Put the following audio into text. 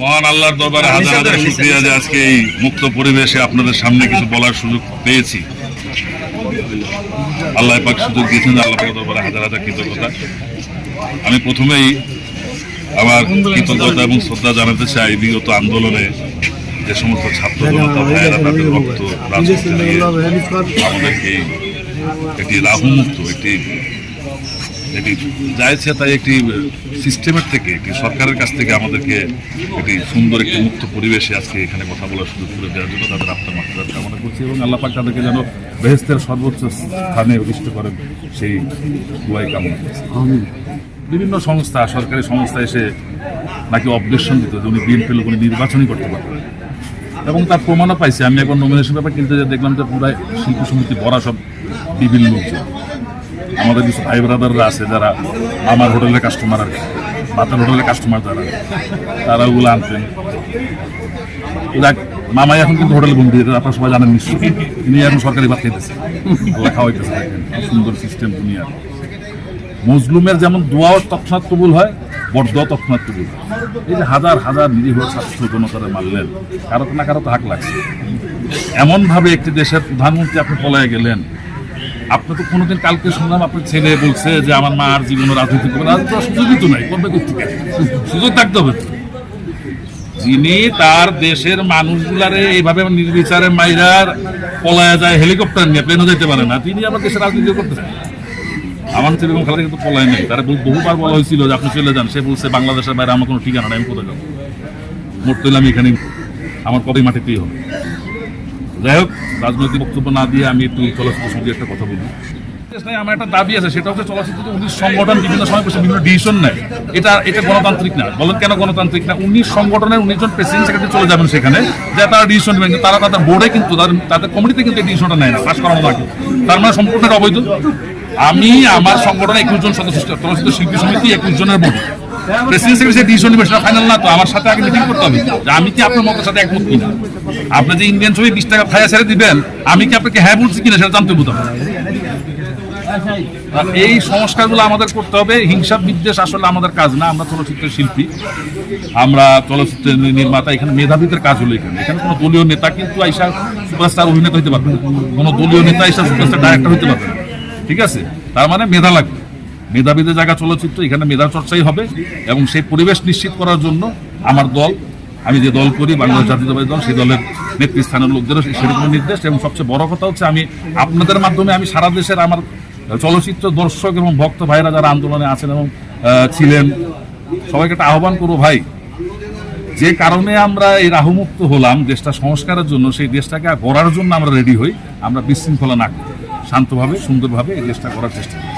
মহান আল্লাহর দরবারে হাজার হাজার শুক্রিয়া যে আজকে এই মুক্ত পরিবেশে আপনাদের সামনে কিছু বলার সুযোগ পেয়েছি। আল্লাহ পাক সুযোগ দিয়েছেন আল্লাহ দরবারে হাজার হাজার কৃতজ্ঞতা। আমি প্রথমেই আমার কৃতজ্ঞতা এবং শ্রদ্ধা জানাতে চাই বিগত আন্দোলনে যে সমস্ত ছাত্র জনতা ভাইয়েরা তাদের রক্ত আমাদেরকে একটি রাহুমুক্ত একটি একটি যাইছে তাই একটি সিস্টেমের থেকে একটি সরকারের কাছ থেকে আমাদেরকে একটি সুন্দর একটি মুক্ত পরিবেশে আজকে এখানে কথা বলার সুযোগ করে দেওয়ার জন্য তাদের মাত্রা কামনা করছি এবং আল্লাহ পাক তাদেরকে যেন বেহেস্তের সর্বোচ্চ স্থানে অধিষ্ঠ করেন সেই দুয়াই কামনা করছি। বিভিন্ন সংস্থা সরকারি সংস্থা এসে নাকি অবজেকশন দিত যে উনি বিএনপি লোক উনি নির্বাচনই করতে পারবেন এবং তার প্রমাণও পাইছে। আমি এখন নমিনেশন পেপার কিনতে যে দেখলাম যে পুরাই শিল্প সমিতি ভরা সব বিভিন্ন লোকজন। আমাদের কিছু ভাই ব্রাদাররা আছে যারা আমার হোটেলের কাস্টমার আর বাতার হোটেলের কাস্টমার যারা। তারা ওগুলো আনতেন মামাই এখন কিন্তু হোটেল বন্ধু এটা আপনারা সবাই জানেন নিশ্চয়ই। তিনি এখন সরকারি ভাত খাইতেছে। খাওয়াইতেছে সুন্দর সিস্টেম দুনিয়ার মজলুমের যেমন দোয়াও তৎক্ষণাৎ কবুল হয় বরদোয়া তৎক্ষণাৎ কবুল হয়। এই যে হাজার হাজার নিরীহ ছাত্র জনতারা মারলেন, কারও না কারও তো হাক লাগছে। এমনভাবে একটি দেশের প্রধানমন্ত্রী আপনি পলায় গেলেন আপনি তো কোনোদিন কালকে শুনলাম, আপনার ছেলে বলছে যে আমার মা আর জীবনে রাজনীতি করবে রাজনীতি সুযোগই তো নাই, করবে সুযোগ থাকতে হবে। যিনি তার দেশের মানুষগুলারে এইভাবে নির্বিচারে মাইরার পলায়া যায়, হেলিকপ্টার নিয়ে, প্লেনও যেতে পারে না। তিনি আমার দেশের রাজনীতি করতে চান আমার ছেলে এবং খালা কিন্তু পলায় নেই। তারা বহুবার বলা হয়েছিল যে আপনি চলে যান। সে বলছে, বাংলাদেশের বাইরে আমার কোনো ঠিকানা নেই, আমি কোথায় যাব? মরতে হলে আমি এখানে আমার কবে মাটিতেই হবে। যাই হোক, রাজনৈতিক বক্তব্য না দিয়ে আমি একটু চলচ্চিত্র সঙ্গে একটা কথা বলি আমার একটা দাবি আছে, সেটা হচ্ছে চলচ্চিত্র উনিশ সংগঠন বিভিন্ন সময় বসে বিভিন্ন ডিসিশন নেয়। এটা এটা গণতান্ত্রিক না, বলেন কেন গণতান্ত্রিক না? উনিশ সংগঠনের উনিশ জন প্রেসিডেন্ট সেক্রেটারি চলে যাবেন সেখানে, যে তারা ডিসিশন নেবেন। তারা তাদের বোর্ডে কিন্তু, তাদের তাদের কমিটিতে কিন্তু এই ডিসিশনটা নেয় না পাস করানো লাগে তার মানে সম্পূর্ণটা অবৈধ। আমি, আমার সংগঠনে একুশ জন সদস্য, চলচ্চিত্র শিল্পী সমিতি একুশ জনের বোর্ড ফাইনাল না তো, আমার সাথে আগে করতে হবে। আমি কি আপনার মতের সাথে আপনি যে ইন্ডিয়ান ছবি বিশ টাকা ছেড়ে দিবেন, আমি কি আপনাকে হ্যাঁ সেটা জানতে এই সংস্কারগুলো আমাদের করতে হবে বিদ্বেষ আসলে আমাদের কাজ না, আমরা চলচ্চিত্র শিল্পী। আমরা চলচ্চিত্র নির্মাতা, এখানে মেধাবীদের কাজ হলো এখানে। এখানে কোনো দলীয় নেতা কিন্তু আইসা সুপারস্টার অভিনেতা হইতে পারবে না। কোনো দলীয় নেতা আইসা সুপারস্টার ডাইরেক্টর হইতে পারবে ঠিক আছে? তার মানে মেধা লাগবে। মেধাবীদের জায়গা চলচ্চিত্র, এখানে মেধা চর্চাই হবে এবং সেই পরিবেশ নিশ্চিত করার জন্য আমার দল, আমি যে দল করি, বাংলাদেশ জাতীয়তাবাদী দল, সেই দলের নেতৃস্থানীয় লোকদেরও সেরকম নির্দেশ এবং সবচেয়ে বড় কথা হচ্ছে আমি আপনাদের মাধ্যমে আমি সারা দেশের আমার চলচ্চিত্র দর্শক এবং ভক্ত ভাইরা যারা আন্দোলনে আছেন এবং ছিলেন, সবাইকে একটা আহ্বান করব ভাই, যে কারণে আমরা এই রাহুমুক্ত হলাম দেশটা সংস্কারের জন্য, সেই দেশটাকে গড়ার জন্য আমরা রেডি হই, আমরা বিশৃঙ্খলা না করি, শান্তভাবে, সুন্দরভাবে এই দেশটা করার চেষ্টা করি।